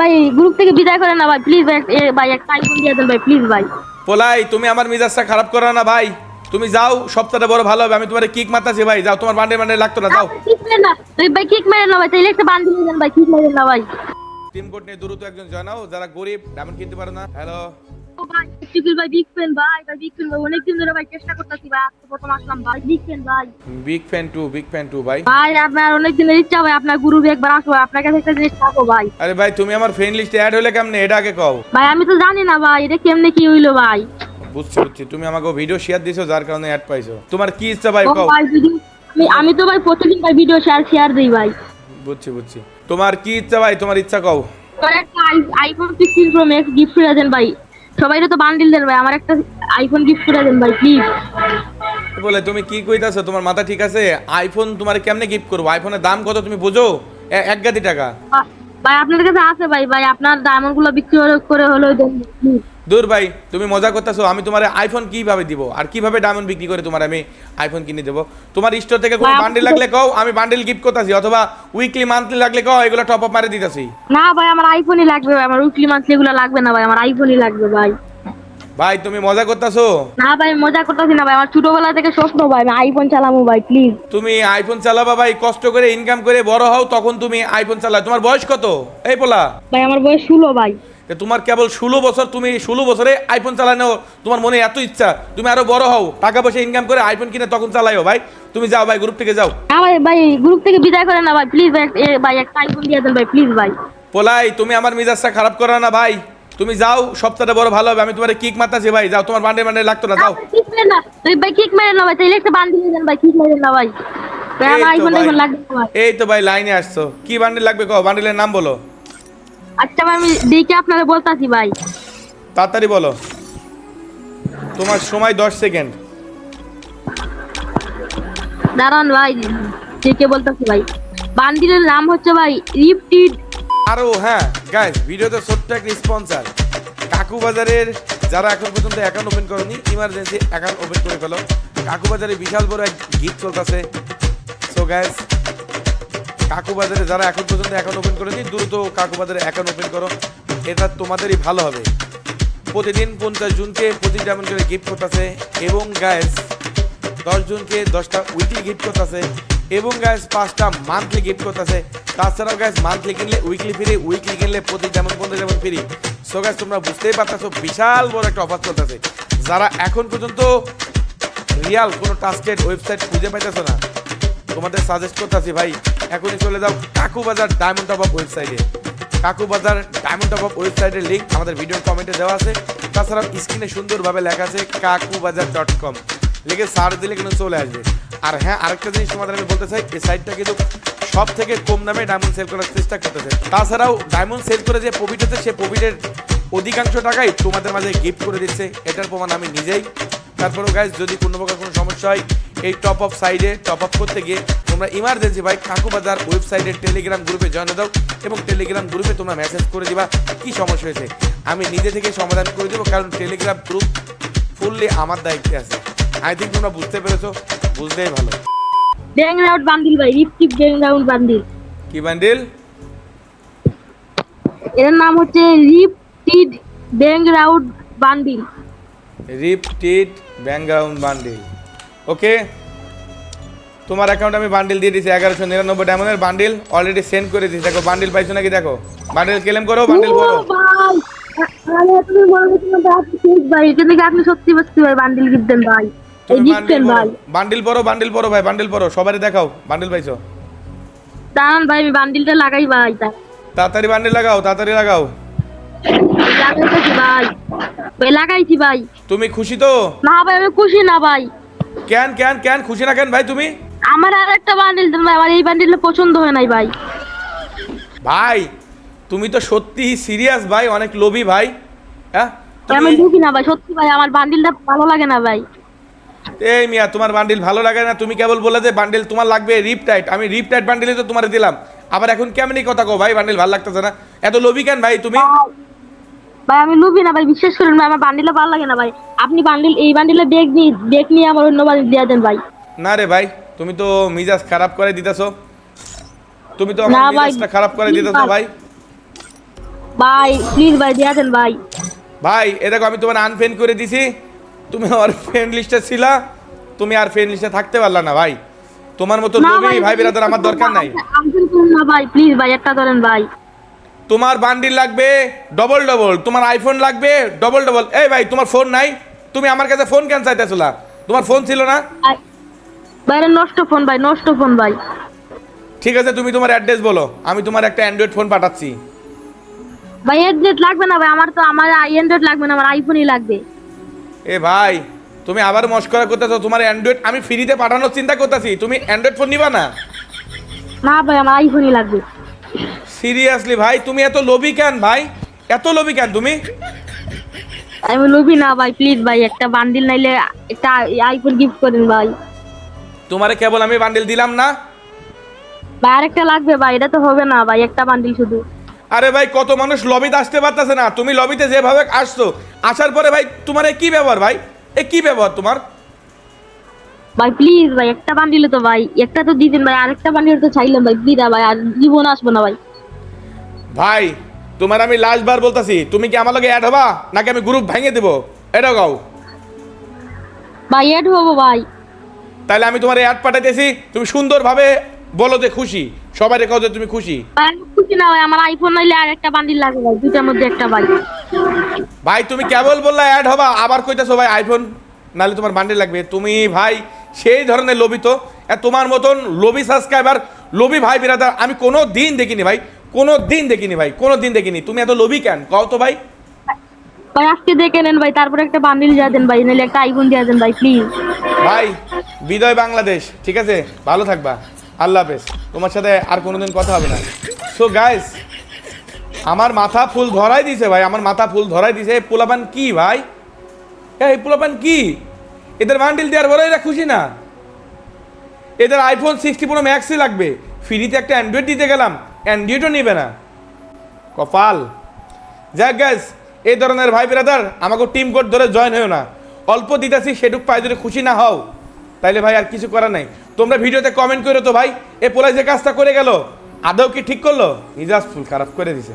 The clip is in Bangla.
ভাই গ্রুপ থেকে বিদায় করেন না ভাই প্লিজ ভাই ভাই একটা আইফোন দিয়ে দেন ভাই প্লিজ ভাই। পোলাই তুমি আমার মিজাজটা খারাপ করো না ভাই। তুমি যাও সপ্তাহটা বড় ভালো হবে আমি তোমার কিক মারতাছি ভাই। যাও তোমার বান্ডে বান্ডে লাগতো না যাও। কিক না তুই ভাই কিক মেরেন না ভাই তাইলে একটা বান্ডিল দেন ভাই কিক মেরেন না ভাই। টিম কোড নিয়ে দ্রুত একজন জানাও যারা গরিব ডায়মন্ড কিনতে পারে না। হ্যালো ভাই চিকুল ভাই বিগ ফ্যান ভাই ভাই বিগ ফ্যান ভাই অনেকদিন ধরে ভাই চেষ্টা করতেছি ভাই আজকে প্রথম আসলাম ভাই বিগ ফ্যান ভাই। Big fan too big fan too ভাই। ভাই আপনার অনেক দিনের ইচ্ছা ভাই আপনার গ্রুপে একবার আসব আপনার কাছে একটা জিনিস থাকব ভাই। আরে ভাই তুমি আমার ফ্রেন্ড লিস্টে অ্যাড হলে কেমনে? এটা আগে কও। ভাই আমি তো জানি না ভাই এটা কেমনে কি হইল ভাই। বুঝছি বুঝছি তুমি আমাকে ভিডিও শেয়ার দিছো যার কারণে অ্যাড পাইছো। তোমার কি ইচ্ছা ভাই কও। আমি তো ভাই প্রতিদিন ভাই ভিডিও শেয়ার শেয়ার দিই ভাই। বুঝছি বুঝছি। তোমার কি ইচ্ছা ভাই তোমার ইচ্ছা কও। IPhone sixteen pro max gift করে দেন ভাই। সবাই তো বান্ডিল দেন ভাই আমার একটা আইফোন গিফট করে দেন ভাই প্লিজ বলে তুমি কি কইতাছো? তোমার মাথা ঠিক আছে? আইফোন তোমার কেমনে গিফট করব? আইফোনের দাম কত তুমি বোঝো? এক গাদি টাকা। ভাই আপনার কাছে আছে ভাই ভাই আপনার ডায়মন্ডগুলো বিক্রি করে হলো দেন প্লিজ দূর ভাই তুমি মজা করতেছো আমি তোমার আইফোন কীভাবে দিব? আর কীভাবে ডায়মন্ড বিক্রি করে তোমার আমি আইফোন কিনে দেবো? তোমার স্টোর থেকে কোনো বান্ডিল লাগলে কও আমি বান্ডিল গিফট করতেছি অথবা উইকলি মান্থলি লাগলে কও এগুলো টপ আপ মারে দিতেছি। না ভাই আমার আইফোনই লাগবে ভাই আমার উইকলি মান্থলি এগুলো লাগবে না ভাই আমার আইফোনই লাগবে ভাই। ভাই তুমি মজা করতেছো? না ভাই মজা করতেছি না ভাই আমার ছোটবেলা থেকে স্বপ্ন ভাই আমি আইফোন চালাবো ভাই প্লিজ তুমি আইফোন চালাবা ভাই কষ্ট করে ইনকাম করে বড় হও তখন তুমি আইফোন চালাও। তোমার বয়স কত? এই পোলা। ভাই আমার বয়স ষোলো ভাই। যে তোমার কেবল ষোলো বছর তুমি ষোলো বছরে আইফোন চালানো তোমার মনে এত ইচ্ছা তুমি আরও বড় হও টাকা পয়সা ইনকাম করে আইফোন কিনে তখন চালাইও ভাই। তুমি যাও ভাই গ্রুপ থেকে যাও। ভাই গ্রুপ থেকে বিদায় করেন না ভাই প্লিজ ভাই ভাই একটা আইফোন দিয়ে দেন ভাই প্লিজ ভাই। পোলাই তুমি আমার মিজাজটা খারাপ করো না ভাই। তুমি যাও সপ্তাহটা বড় ভালো হবে আমি তোমার কিক মারতাছি ভাই যাও তোমার বান্ডে বান্ডে লাগতো না যাও। কিক মেরেন না ভাই কিক মেরেন না ভাই তাইলে একটা বান্ডিল দেন ভাই কিক মেরেন না ভাই। এই তো আইফোন ভাই। লাগবে এই তো ভাই লাইনে আসছো। কি বান্ডেল লাগবে কও? বান্ডেলের নাম বলো। আচ্ছা ভাই আমি দেখে আপনারা বলতাছি ভাই। তাড়াতাড়ি বলো। তোমার সময় দশ সেকেন্ড। দাঁড়ান ভাই দেখে বলতাছি ভাই। বান্ডিলের নাম হচ্ছে ভাই রিপটিড আরও হ্যাঁ গাইস ভিডিওতে ছোট্ট একটা স্পন্সার কাকু বাজারের যারা এখন পর্যন্ত অ্যাকাউন্ট ওপেন করেনি ইমার্জেন্সি অ্যাকাউন্ট ওপেন করে ফেলো। কাকু বাজারে বিশাল বড় এক গিফট চলতেছে। সো গাইস কাকু বাজারে যারা এখন পর্যন্ত অ্যাকাউন্ট ওপেন করেনি, দ্রুত কাকু বাজারে অ্যাকাউন্ট ওপেন করো। এটা তোমাদেরই ভালো হবে। প্রতিদিন পঞ্চাশ জনকে প্রতিটা এমন করে গিফট করতেছে এবং গ্যাস দশ জনকে দশটা উইকলি গিফট করতেছে এবং গ্যাস পাঁচটা মান্থলি গিফট করতেছে। তাছাড়াও গ্যাস মান্থলি কিনলে উইকলি ফ্রি উইকলি কিনলে প্রতি যেমন পনেরো যেমন ফ্রি সো গ্যাস তোমরা বুঝতেই পারতেছো, বিশাল বড় একটা অফার চলতেছে। যারা এখন পর্যন্ত রিয়াল কোনো ট্রাস্টেড ওয়েবসাইট খুঁজে পাইতেছো না তোমাদের সাজেস্ট করতেছি, ভাই, এখনই চলে যাও কাকু বাজার ডায়মন্ড টপ আপ ওয়েবসাইটে Kaku Bazar diamond top up ওয়েবসাইটের লিঙ্ক আমাদের ভিডিওর কমেন্টে দেওয়া আছে। তাছাড়াও স্ক্রিনে সুন্দরভাবে লেখা আছে কাকু বাজার ডট কম লিখে সার্চ দিলে কিন্তু চলে আসবে। আর হ্যাঁ আরেকটা জিনিস তোমাদের আমি বলতে চাই, এই সাইটটা কিন্তু সব থেকে কম দামে ডায়মন্ড সেল করার চেষ্টা করতেছে। তাছাড়াও ডায়মন্ড সেল করে যে প্রফিট হচ্ছে, সে প্রফিটের অধিকাংশ টাকাই তোমাদের মাঝে গিফট করে দিচ্ছে। এটার প্রমাণ আমি নিজেই। তারপরেও গাইজ যদি কোনো প্রকার কোনো সমস্যা হয় এই টপ আপ সাইডে টপ আপ করতে গিয়ে তোমরা ইমার্জেন্সি ভাই কাকু বাজার ওয়েবসাইটে টেলিগ্রাম গ্রুপে জয়েন দাও এবং টেলিগ্রাম গ্রুপে তোমরা মেসেজ করে দিবা কি সমস্যা হয়েছে। আমি নিজে থেকে সমাধান করে দেবো কারণ টেলিগ্রাম গ্রুপ ফুললি আমার দায়িত্বে আছে। আই থিঙ্ক তোমরা বুঝতে পেরেছ বুঝলেই ভালো। ব্যাং রাউট বান্ডিল ভাই রিপটিড ব্যাং রাউট বান্ডিল কি বান্ডিল এর নাম হচ্ছে রিপটিড ব্যাং রাউট বান্ডিল রিপ টিট ব্যাকগ্রাউন্ড বান্ডিল ওকে তোমার অ্যাকাউন্ট আমি বান্ডিল দিয়ে দিয়েছি এগারোশো নিরানব্বই ডায়মন্ডের বান্ডিল অলরেডি সেন্ড করে দিয়েছি দেখো বান্ডিল পাইছো নাকি দেখো? বান্ডিল ক্লেম করো বান্ডিল করো। আপনি সত্যি সত্যি ভাই। বান্ডিল দেন ভাই। পরো বান্ডিল পরো ভাই বান্ডিল পরো। সবারই দেখাও বান্ডিল পাইছো। দাঁড়ান ভাই আমি বান্ডিলটা লাগাই ভাই তাড়াতাড়ি বান্ডিল লাগাও তাড়াতাড়ি লাগাও। লাগাইছি ভাই। ভাই লাগাইছি ভাই। তুমি খুশি তো? না ভাই আমি খুশি না ভাই। কেন কেন কেন খুশি না কেন ভাই তুমি? আমার আর একটা বান্ডিল দেন ভাই আমার এই বান্ডিলটা পছন্দ হয় নাই ভাই। ভাই তুমি তো সত্যি সিরিয়াস ভাই অনেক লোভী ভাই হ্যাঁ? আমি ঢুকি না ভাই সত্যি ভাই আমার বান্ডিলটা ভালো লাগে না ভাই। এই মিয়া তোমার বান্ডিল ভালো লাগে না তুমি কেবল বলে যে বান্ডিল তোমার লাগবে রিপ টাইট আমি রিপ টাইট বান্ডিলে তো তোমার দিলাম। আবার এখন কেমনি কথা কো ভাই বান্ডিল ভালো লাগতেছে না? এত লোভী কেন ভাই তুমি? ভাই আমি লুবি না ভাই বিশ্বাস করেন ভাই আমার বান্ডিলটা ভালো লাগে না ভাই। আপনি বান্ডিল এই বান্ডিলে ব্যাগ নিয়ে ব্যাগ নিয়ে আমার অন্য বান্ডিল দিয়ে দেন ভাই। না রে ভাই তুমি তো মিজাজ খারাপ করে দিতেছো। তুমি তো আমার মিজাজটা খারাপ করে দিতেছো ভাই। ভাই। প্লিজ ভাই দিয়ে দেন ভাই। ভাই এ দেখো আমি তোমার আনফ্রেন্ড করে দিছি। তুমি আমার ফ্রেন্ড লিস্টে ছিলা। তুমি আর ফ্রেন্ড লিস্টে থাকতে পারলা না ভাই। তোমার মতো লোভী ভাই বিরাদার আমার দরকার নাই। আনফ্রেন্ড করুন না ভাই প্লিজ ভাই একটা ধরেন ভাই। তোমার বান্ডিল লাগবে ডবল ডবল তোমার আইফোন লাগবে ডবল ডবল এই ভাই তোমার ফোন নাই? তুমি আমার কাছে ফোন কেন চাইতেছিলা? তোমার ফোন ছিল না? বাইরে নষ্ট ফোন ভাই নষ্ট ফোন ভাই। ঠিক আছে তুমি তোমার অ্যাড্রেস বলো। আমি তোমার একটা অ্যান্ড্রয়েড ফোন পাঠাচ্ছি। ভাই এড্রেস লাগবে না ভাই আমার তো আমার অ্যান্ড্রয়েড লাগবে না আমার আইফোনই লাগবে। এ ভাই তুমি আবার মস্করা করতেছো তোমার অ্যান্ড্রয়েড আমি ফ্রিতে পাঠানোর চিন্তা করতেছি তুমি অ্যান্ড্রয়েড ফোন নিবা না? না ভাই আমার আইফোনই লাগবে। সিরিয়াসলি ভাই তুমি এত লোভী কেন ভাই? এত লোভী কেন তুমি? আমি লুবি না ভাই প্লিজ ভাই একটা বান্ডিল নাইলে একটা আইফোন গিফট করেন ভাই। তোমারে কেবল আমি বান্ডিল দিলাম না? ভাই আরেকটা লাগবে ভাই এটা তো হবে না ভাই একটা বান্ডিল শুধু। আরে ভাই কত মানুষ লবিতে আসতে পারতেছে না। তুমি লবিতে যেভাবে আসছো আসার পরে ভাই তোমার কি ব্যবহার ভাই? এ কি ব্যবহার তোমার? ভাই প্লিজ ভাই একটা বান্ডিলে তো ভাই একটা তো দিতেন ভাই আরেকটা বান্ডিল তো চাইলাম ভাই প্লিজ ভাই আর জীবন আসব না ভাই। ভাই তোমার আমি লাস্ট বার বলতাছি তুমি কি আমার লগে অ্যাড হবা নাকি আমি গ্রুপ ভেঙে দেবো? এটা গাও ভাই এড হব ভাই। তাহলে আমি তোমার অ্যাড পাঠাইতেছি তুমি সুন্দরভাবে বলো যে খুশি। সবাই রেখাও যে তুমি খুশি। খুশি না ভাই আমার আইফোন নাইলে আর একটা বান্ডিল লাগবে ভাই দুটার মধ্যে একটা ভাই। ভাই তুমি কেবল বললা অ্যাড হবা আবার কইতাছো ভাই আইফোন নাহলে তোমার বান্ডিল লাগবে। তুমি ভাই সেই ধরনের লোভিত এ তোমার মতন লোভি সাবস্ক্রাইবার লোভি ভাই বিরাদার আমি কোনো দিন দেখিনি ভাই। কোনো দিন দেখিনি ভাই কোনো দিন দেখিনি। তুমি এত লোভি কেন? কও তো ভাই। ভাই আজকে দেখে নেন ভাই তারপরে একটা বান্ডিল দিয়ে দেন ভাই নাহলে একটা আইফোন দিয়ে দেন ভাই প্লিজ ভাই বিদয় বাংলাদেশ ঠিক আছে? ভালো থাকবা। আল্লাহ হাফেজ। তোমার সাথে আর কোনোদিন কথা হবে না। সো গাইস আমার মাথা ফুল ধরাই দিছে ভাই আমার মাথা ফুল ধরাই দিছে। পোলাপান কি ভাই? এই পোলাপান কি? এদের বান্ডিল দেওয়ার পরে এরা খুশি না। এদের আইফোন সিক্সটি প্রো ম্যাক্সই লাগবে। ফ্রিতে একটা অ্যান্ড্রয়েড দিতে গেলাম অ্যান্ড্রয়েডও নেবে না। কপাল। যাক গ্যাস এই ধরনের ভাই ব্রাদার আমাকে টিম কোর্ট ধরে জয়েন হয়েও না। অল্প দিতেছি, সেটুক পায়ে যদি খুশি না হও, তাইলে ভাই আর কিছু করার নাই। তোমরা ভিডিওতে কমেন্ট করো তো ভাই, এ পোলাই যে কাজটা করে গেল, আদৌ কি ঠিক করল? মিজাজ ফুল খারাপ করে দিছে।